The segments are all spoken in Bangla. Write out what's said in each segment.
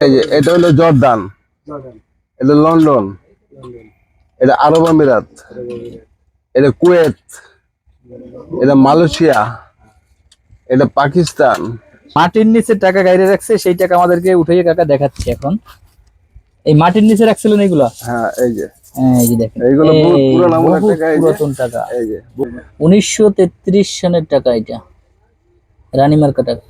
এই যে এটা হলো জর্দান। এটা লন্ডন। এটা আরব আমিরাত। এটা কুয়েত। এটা মালয়েশিয়া। এটা পাকিস্তান। মাটির নিচে টাকা গাইরে রাখছে সেই টাকা আমাদেরকে উঠিয়ে কাকা দেখাচ্ছে এখন। এই মাটির নিচে রাখছিলেন এইগুলা? হ্যাঁ এই যে। হ্যাঁ, এই যে দেখেন। এইগুলো। পুরাতন টাকা। এই যে। উনিশশো তেত্রিশ সনের টাকা এটা। রানীমার্কা টাকা।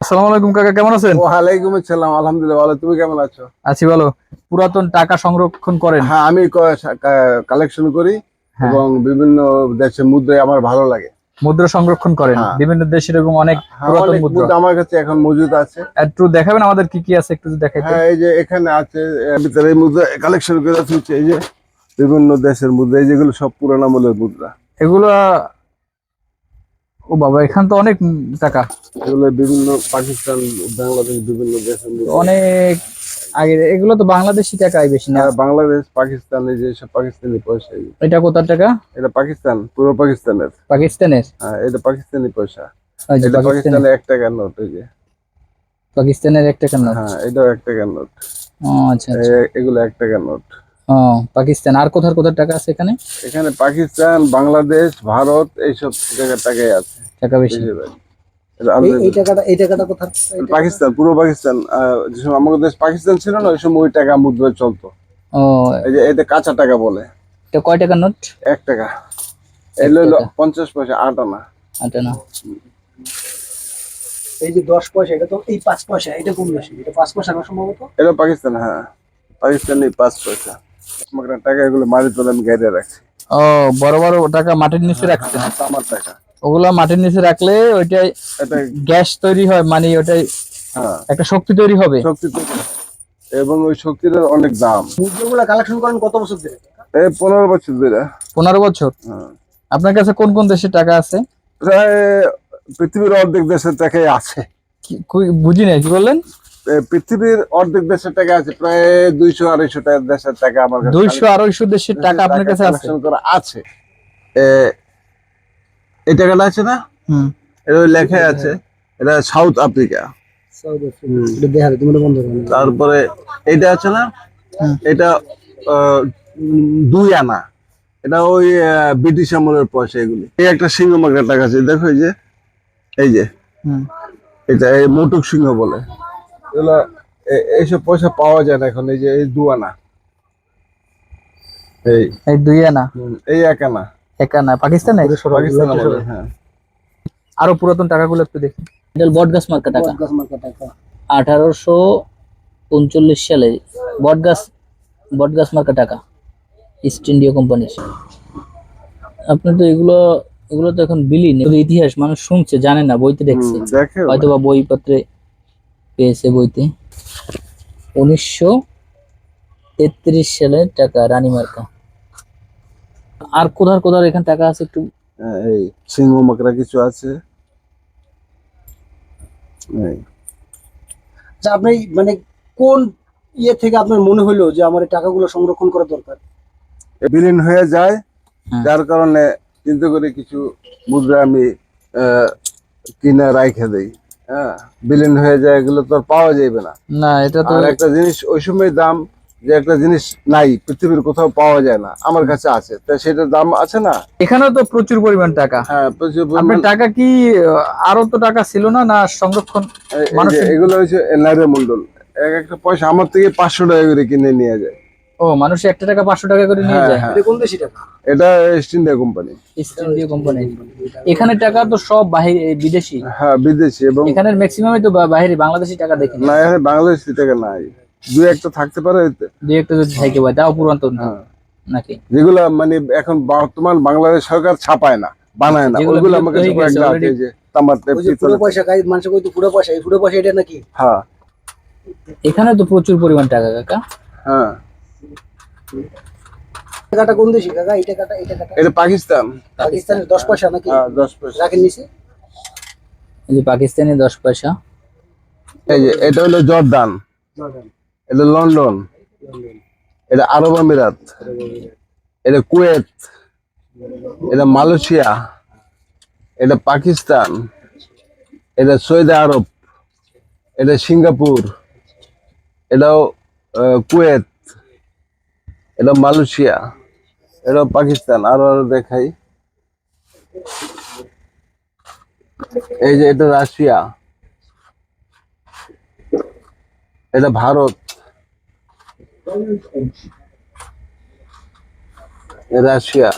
আসসালামু আলাইকুম কাকা কেমন আছেন? ওয়ালাইকুম আসসালাম আলহামদুলিল্লাহ ভালো। তুমি কেমন আছো? আছি ভালো। পুরাতন টাকা সংরক্ষণ করেন। হ্যাঁ আমি কালেকশন করি হ্যাঁ। এবং বিভিন্ন দেশের মুদ্রায় আমার ভালো লাগে। মুদ্রা সংরক্ষণ করেন। হ্যাঁ। বিভিন্ন দেশের এবং অনেক হ্যাঁ, পুরাতন মুদ্রা। আমার কাছে এখন মজুদ আছে। একটু দেখাবেন আমাদের কি কি আছে একটু যদি দেখাইতে। হ্যাঁ এই যে এখানে আছে ভিতরে এই মুদ্রা কালেকশন করে রাখছি এই যে বিভিন্ন দেশের মুদ্রা এই যেগুলো সব পুরানো আমলের মুদ্রা। এগুলো ও বাবা এখান তো অনেক টাকা। এগুলো বিভিন্ন পাকিস্তান বাংলাদেশ বিভিন্ন দেশের অনেক আগে এগুলো তো বাংলাদেশি টাকাই বেশি না? বাংলাদেশ পাকিস্তান এই যে সব পাকিস্তানি পয়সা। এটা কোথার টাকা? এটা পাকিস্তান পুরো পাকিস্তানের। পাকিস্তানের? হ্যাঁ এটা পাকিস্তানি পয়সা। এটা পাকিস্তানের। এক টাকার নোট এই যে। পাকিস্তানের এক টাকার নোট? হ্যাঁ এটাও এক টাকার নোট। ও আচ্ছা আচ্ছা। এগুলো এক টাকার নোট। ও পাকিস্তান। আর কোথার কোথার টাকা আছে এখানে? এখানে পাকিস্তান বাংলাদেশ ভারত এইসব জায়গার টাকাই আছে। টাকা বেশি। এই টাকাটা এই টাকাটা কোথায় পাকিস্তান পুরো পাকিস্তান। আহ, যে সময় আমাদের দেশ পাকিস্তান ছিল না ওই সময় ওই টাকা মুদ্রা চলতো। ও এই যে এতে কাঁচা টাকা বলে। এটা কয় টাকার নোট? এক টাকা। পঞ্চাশ পয়সা আট আনা। আটা না এই যে দশ পয়সা এটা তো এই পাঁচ পয়সা এটা কোন এটা পাঁচ পয়সা না সম্ভবত? এটা পাকিস্তান হ্যাঁ। পাকিস্তানি পাঁচ পয়সা। টাকা এগুলো মারি তোলে আমি রাখছি। ও বড় বড় টাকা মাটির নিচে রাখছেন? আমার টাকা। ওগুলা মাটির নিচে রাখলে ওইটাই গ্যাস তৈরি হয় মানে ওটাই হ্যাঁ। একটা শক্তি তৈরি হবে? শক্তি এবং ওই শক্তিটার অনেক দাম। মুদ্রাগুলো কালেকশন করেন কত বছর ধরে? এই পনেরো বছর ধরে। পনেরো বছর? হ্যাঁ। আপনার কাছে কোন কোন দেশের টাকা আছে? প্রায় পৃথিবীর অর্ধেক দেশের টাকাই আছে। বুঝি নাই কি বললেন? পৃথিবীর অর্ধেক দেশের টাকা আছে প্রায় দুইশো আড়াইশো টাকা দেশের টাকা আমার কাছে দুইশো আড়াইশো দেশের টাকা আপনার কাছে আছে? collection করা আছে। এই টাকাটা আছে না? হুম। এটা ওই লেখাই আছে এটা সাউথ আফ্রিকা। সৌদি আরব। এটা দেখা তুমি বন্ধ করো না। তারপরে এটা আছে না? এটা আহ, দুই আনা। এটা ওই আহ, ব্রিটিশ আমলের পয়সা এগুলি। এই একটা সিংহ মাগনা টাকা আছে দেখো এই যে এই যে। হুম। এটা এই মোটক সিংহ বলে। এগুলো এইসব পয়সা পাওয়া যায় না এখন এই যে এই এই এই দুই আনা? এই এক আনা। এক আনা পাকিস্তানে? পাকিস্তান হ্যাঁ। আরও পুরাতন টাকাগুলো একটু দেখি। এটা বটগাছ মার্কা টাকা। বটগাছ মার্কা টাকা। আঠারোশো উনচল্লিশ সালে বটগাছ বটগাছ মার্কা টাকা ইস্ট ইন্ডিয়া কোম্পানির আপনি তো এগুলো এগুলো তো এখন বিলীন এগুলো ইতিহাস মানুষ শুনছে জানে না বইতে দেখছে। হয়তো বা বইপত্রে পেয়েছে বইতে উনিশশো তেত্রিশ সালের টাকা রানী মার্কা। আর কোথার কোথার এখানে টাকা আছে একটু? হ্যাঁ, এই সিংহ মাকড়া কিছু আছে। আচ্ছা আপনি মানে কোন ইয়ে থেকে আপনার মনে হলো যে আমার এই টাকাগুলো সংরক্ষণ করা দরকার? বিলীন হয়ে যায়। হ্যাঁ। যার কারণে চিন্তা করে কিছু মুদ্রা আমি আহ, কিনে রাইখে দেই। বিলীন হয়ে যায় এগুলো তো আর পাওয়া যাবে না। না এটা তো একটা জিনিস ওই সময় দাম যে একটা জিনিস নাই পৃথিবীর কোথাও পাওয়া যায় না আমার কাছে আছে। তা সেটার দাম আছে না? এখানেও তো প্রচুর পরিমাণ টাকা। হ্যাঁ প্রচুর পরিমাণ- টাকা কি আরও তো টাকা ছিল না না সংরক্ষণ এগুলো হচ্ছে নাইরে মন্ডল এক একটা পয়সা আমার থেকে পাঁচশো টাকা করে কিনে নিয়ে যায়। ও মানুষ একটা টাকা পাঁচশো টাকা করে নিয়ে হ্যাঁ যায়। হ্যাঁ। এটা কোন দেশি টাকা? এটা East India Company East India Company এখানে টাকা তো সব বাহির বিদেশি। হ্যাঁ বিদেশি এবং এখানের ম্যাক্সিমামই তো বা- বাইরে বাংলাদেশি টাকা দেখি না এখানে বাংলাদেশি টাকা নাই। দু একটা থাকতে পারে। দুই একটা যদি থাকে ভাই তাও পুরাতন না, হ্যাঁ। নাকি? যেগুলা মানে এখন বর্তমান বাংলাদেশ সরকার ছাপায় না বানায় না। ওইগুলো আমার কাছে কয়েকটা আছে যে তামার টেপ পুরো পয়সা গাই মানুষের কই তো পুরো পয়সা এই পুরো পয়সা এটা নাকি? হ্যাঁ। এখানে তো প্রচুর পরিমাণ টাকা কাকা। হ্যাঁ। টাকাটা কোন দেশি? কাকা এই টাকাটা এই টাকাটা। এটা পাকিস্তান। পাকিস্তানের দশ পয়সা নাকি? হ্যাঁ দশ পয়সা। রাখেন নিচে। এই যে পাকিস্তানি দশ পয়সা। এই যে এটা হলো জর্দান। এটা লন্ডন। এটা আরব আমিরাত। এটা কুয়েত। এটা মালয়েশিয়া। এটা পাকিস্তান। এটা সৌদি আরব। এটা সিঙ্গাপুর। এটাও আহ, কুয়েত। এটা মালয়েশিয়া এটা পাকিস্তান আরও আরও দেখাই। এই যে এটা রাশিয়া। এটা ভারত। রাশিয়া।